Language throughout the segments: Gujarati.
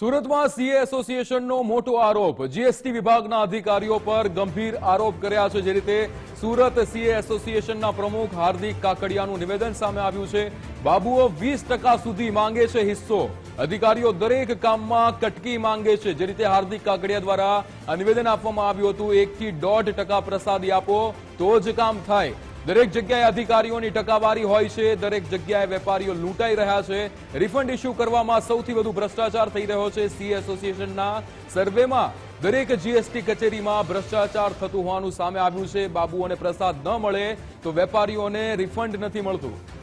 સુરતમાં સીએ એસોસિએશનનો મોટો આરોપ. જીએસટી વિભાગના અધિકારીઓ પર ગંભીર આરોપ કર્યા છે, જે રીતે સુરત સીએ એસોસિએશનના પ્રમુખ હાર્દિક કાકડિયાનું નિવેદન સામે આવ્યું છે. બાબુઓ વીસ સુધી માંગે છે હિસ્સો. અધિકારીઓ દરેક કામમાં કટકી માંગે છે. જે રીતે હાર્દિક કાકડિયા દ્વારા નિવેદન આપવામાં આવ્યું હતું, એકથી દોઢ ટકા પ્રસાદી આપો, તો જ કામ થાય. દરેક જગ્યાએ અધિકારીઓની ટકાવારી હોય છે, દરેક જગ્યાએ વેપારીઓ લૂંટાઈ રહ્યા છે. રિફંડ ઇસ્યુ કરવામાં સૌથી વધુ ભ્રષ્ટાચાર થઈ રહ્યો છે. સી એસોસિએશનના સર્વેમાં દરેક જીએસટી કચેરીમાં ભ્રષ્ટાચાર થતું હોવાનું સામે આવ્યું છે. બાબુઓને પ્રસાદ ન મળે તો વેપારીઓને રિફંડ નથી મળતું.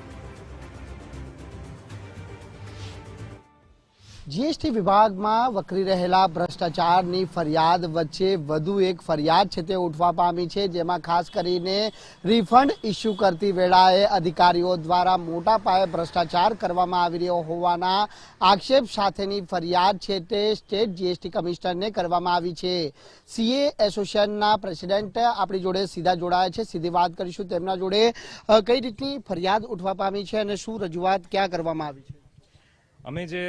જીએસટી વિભાગમાં વકરી રહેલા ભ્રષ્ટાચારની ફરિયાદ વચ્ચે વધુ એક ફરિયાદ છે તે ઉઠવા પામી છે, જેમાં ખાસ કરીને રિફંડ ઇસ્યુ કરતી વેળાએ અધિકારીઓ દ્વારા મોટા પાયે ભ્રષ્ટાચાર કરવામાં આવી રહ્યો હોવાના આક્ષેપ સાથેની ફરિયાદ છે તે સ્ટેટ જીએસટી કમિશનરને કરવામાં આવી છે. સીએ એસોસિએશનના પ્રેસિડેન્ટ આપણી જોડે સીધા જોડાયા છે. સીધી વાત કરીશું તેમના જોડે. કઈ રીતની ફરિયાદ ઉઠવા પામી છે અને શું રજૂઆત ક્યાં કરવામાં આવી છે? અમે જે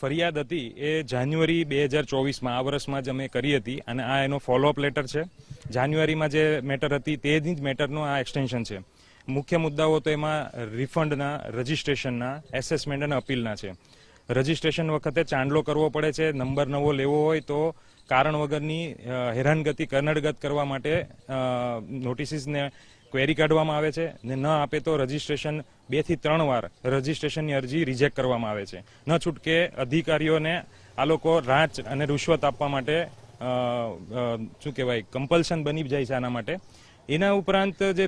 ફરિયાદ હતી એ જાન્યુઆરી બે હજાર ચોવીસમાં, આ વર્ષમાં જ અમે કરી હતી અને આ એનો ફોલોઅપ લેટર છે. જાન્યુઆરીમાં જે મેટર હતી તે જ મેટરનું આ એક્સટેન્શન છે. મુખ્ય મુદ્દાઓ તો એમાં રિફંડના રજિસ્ટ્રેશનના એસેસમેન્ટ અને અપીલના છે. રજિસ્ટ્રેશન વખતે ચાંદલો કરવો પડે છે, નંબર નવો લેવો હોય તો કારણ વગરની હેરાનગતિ કનડગત કરવા માટે નોટિસીસને ક્વેરી કાઢવામાં આવે છે ને ન આપે તો રજીસ્ટ્રેશન બેથી ત્રણ વાર રજીસ્ટ્રેશનની અરજી રિજેક્ટ કરવામાં આવે છે. ન છૂટકે અધિકારીઓને આ લોકો રાંચ અને રૂશ્વત આપવા માટે શું કહેવાય કમ્પલ્શન બની જાય છે આના માટે. એના ઉપરાંત જે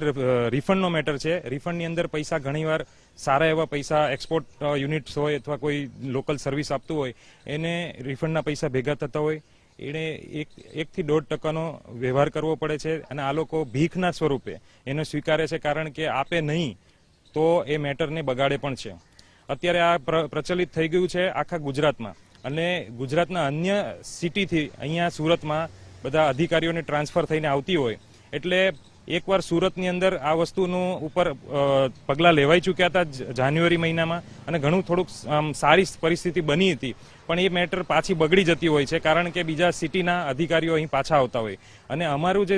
રિફંડનો મેટર છે રિફંડની અંદર પૈસા ઘણીવાર સારા એવા પૈસા એક્સપોર્ટ યુનિટ્સ હોય અથવા કોઈ લોકલ સર્વિસ આપતું હોય, એને રિફંડના પૈસા ભેગા થતા હોય. એણે એક એકથી દોઢ ટકાનો વ્યવહાર કરવો પડે છે અને આ લોકો ભીખના સ્વરૂપે એને સ્વીકારે છે કારણ કે આપે નહીં તો એ મેટરને બગાડે પણ છે. અત્યારે આ પ્ર- પ્રચલિત થઈ ગયું છે આખા ગુજરાતમાં અને ગુજરાતના અન્ય સિટીથી અહીંયા સુરતમાં બધા અધિકારીઓને ટ્રાન્સફર થઈને આવતી હોય એટલે એકવાર સુરતની અંદર આ વસ્તુનું ઉપર પગલાં લેવાઈ ચૂક્યા હતા જાન્યુઆરી મહિનામાં અને ઘણું થોડુંક સારી પરિસ્થિતિ બની હતી. પણ એ મેટર પાછી બગડી જતી હોય છે, કારણ કે બીજા સિટીના અધિકારીઓ અહીં પાછા આવતા હોય. અને અમારું જે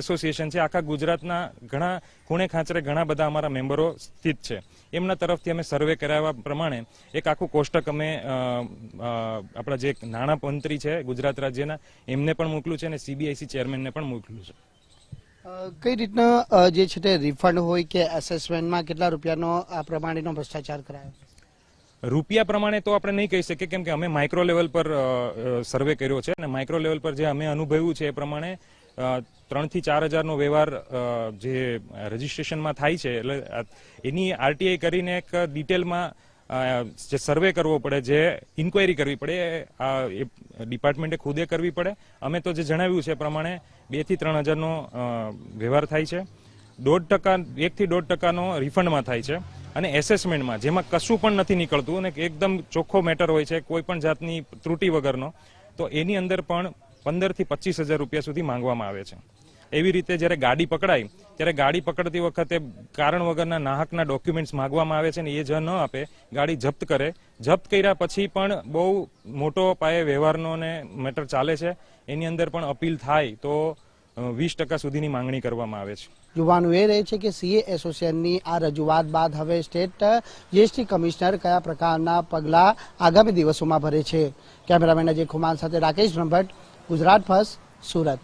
એસોસિએશન છે, આખા ગુજરાતના ઘણા ખૂણે ખાંચરે ઘણા બધા અમારા મેમ્બરો સ્થિત છે. એમના તરફથી અમે સર્વે કરાવવા પ્રમાણે એક આખું કોષ્ટક અમે આપણા જે નાણાં મંત્રી છે ગુજરાત રાજ્યના, એમને પણ મોકલ્યું છે અને સીબીઆઈસી ચેરમેનને પણ મોકલ્યું છે. કઈ રીતના જે છે તે રિફંડ હોય કે એસેસમેન્ટમાં કેટલા રૂપિયાનો આ પ્રમાણેનો ભ્રષ્ટાચાર કરાયો? રૂપિયા પ્રમાણે તો આપણે નહીં કહી શકીએ, કેમ કે અમે માઇક્રો લેવલ પર સર્વે કર્યો છે અને માઇક્રો લેવલ પર જે અમે અનુભવ્યું છે એ પ્રમાણે ત્રણથી ચાર હજારનો વ્યવહાર જે રજિસ્ટ્રેશનમાં થાય છે, એટલે એની આરટીઆઈ કરીને એક ડિટેલમાં જે સર્વે કરવો પડે, જે ઇન્ક્વાયરી કરવી પડે એ ડિપાર્ટમેન્ટે ખુદે કરવી પડે. અમે તો જે જણાવ્યું છે પ્રમાણે બેથી ત્રણ હજારનો વ્યવહાર થાય છે. દોઢ ટકા એકથી દોઢ ટકાનો રિફંડમાં થાય છે. અને એસેસમેન્ટમાં જેમાં કશું પણ નથી નીકળતું અને એકદમ ચોખ્ખો મેટર હોય છે, કોઈ પણ જાતની ત્રુટી વગરનો, તો એની અંદર પણ પંદરથી પચીસ હજાર રૂપિયા સુધી માંગવામાં આવે છે. એવી રીતે જ્યારે ગાડી પકડાય, ત્યારે ગાડી પકડતી વખતે કારણ વગરના નાહકના ડોક્યુમેન્ટ્સ માંગવામાં આવે છે ને એ જ ન આપે, ગાડી જપ્ત કરે. જપ્ત કર્યા પછી પણ બહુ મોટો પાયે વ્યવહારનો ને મેટર ચાલે છે. એની અંદર પણ અપીલ થાય તો વીસ ટકા સુધીની માંગણી કરવામાં આવે છે. યુવાનું એ રહે છે કે સીએ એસોસિએશનની આ રજૂઆત બાદ હવે સ્ટેટ જીએસટી કમિશનર કયા પ્રકારના પગલાં આગામી દિવસોમાં ભરે છે. કેમેરામેન અજય ખુમાન સાથે રાકેશ બ્રહ્મભટ્ટ, ગુજરાત ફર્સ્ટ, સુરત.